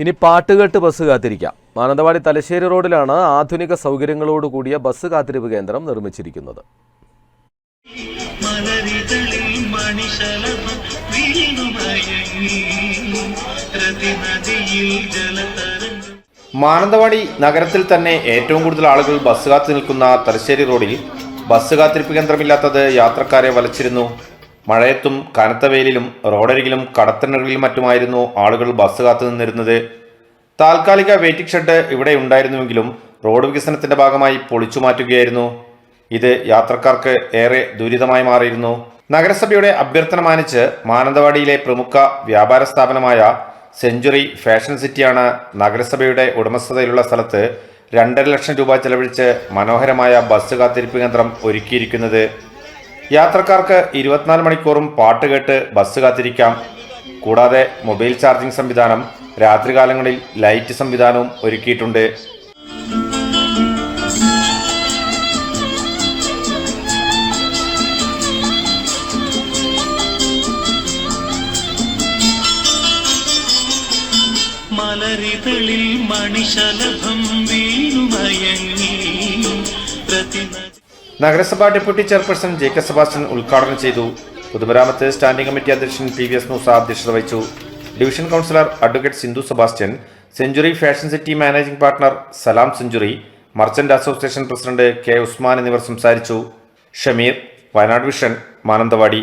ഇനി പാട്ടുകെട്ട് ബസ് കാത്തിരിക്കാം. മാനന്തവാടി തലശ്ശേരി റോഡിലാണ് ആധുനിക സൗകര്യങ്ങളോട് കൂടിയ ബസ് കാത്തിരിപ്പ് കേന്ദ്രം നിർമ്മിച്ചിരിക്കുന്നത്. മാനന്തവാടി നഗരത്തിൽ തന്നെ ഏറ്റവും കൂടുതൽ ആളുകൾ ബസ് കാത്തു നിൽക്കുന്ന തലശ്ശേരി റോഡിൽ ബസ് കാത്തിരിപ്പ് കേന്ദ്രമില്ലാത്തത് യാത്രക്കാരെ വലച്ചിരുന്നു. മഴയത്തും കനത്ത വെയിലിലും റോഡരികിലും കടത്തിണറുകളിലും മറ്റുമായിരുന്നു ആളുകൾ ബസ് കാത്തു നിന്നിരുന്നത്. താൽക്കാലിക വെയിറ്റിംഗ് ഷെഡ് ഇവിടെ ഉണ്ടായിരുന്നുവെങ്കിലും റോഡ് വികസനത്തിന്റെ ഭാഗമായി പൊളിച്ചു മാറ്റുകയായിരുന്നു. ഇത് യാത്രക്കാർക്ക് ഏറെ ദുരിതമായി മാറിയിരുന്നു. നഗരസഭയുടെ അഭ്യർത്ഥന മാനിച്ച് മാനന്തവാടിയിലെ പ്രമുഖ വ്യാപാര സ്ഥാപനമായ സെഞ്ചുറി ഫാഷൻ സിറ്റിയാണ് നഗരസഭയുടെ ഉടമസ്ഥതയിലുള്ള സ്ഥലത്ത് രണ്ടര ലക്ഷം രൂപ ചെലവഴിച്ച് മനോഹരമായ ബസ് കാത്തിരിപ്പ് കേന്ദ്രം ഒരുക്കിയിരിക്കുന്നത്. യാത്രക്കാർക്ക് ഇരുപത്തിനാല് മണിക്കൂറും പാട്ട് കേട്ട് ബസ് കാത്തിരിക്കാം. കൂടാതെ മൊബൈൽ ചാർജിംഗ് സംവിധാനം രാത്രികാലങ്ങളിൽ ലൈറ്റ് സംവിധാനവും ഒരുക്കിയിട്ടുണ്ട്. മണിശലഭം മണിശലഭം വീണുമയങ്ങി. പ്രതിനദി നഗരസഭാ deputy chairperson J K Sebastian ഉദ്ഘാടനം ചെയ്തു. പൊതുമരാമത്ത് സ്റ്റാൻഡിംഗ് കമ്മിറ്റി അധ്യക്ഷൻ പി വി എസ് മൂസ അധ്യക്ഷത വഹിച്ചു. Division councillor advocate Sindhu Sebastian century fashion city managing partner Salam century merchant association president K Usman എന്നിവർ സംസാരിച്ചു. ഷമീർ വയനാട് വിഷൻ മാനന്തവാടി.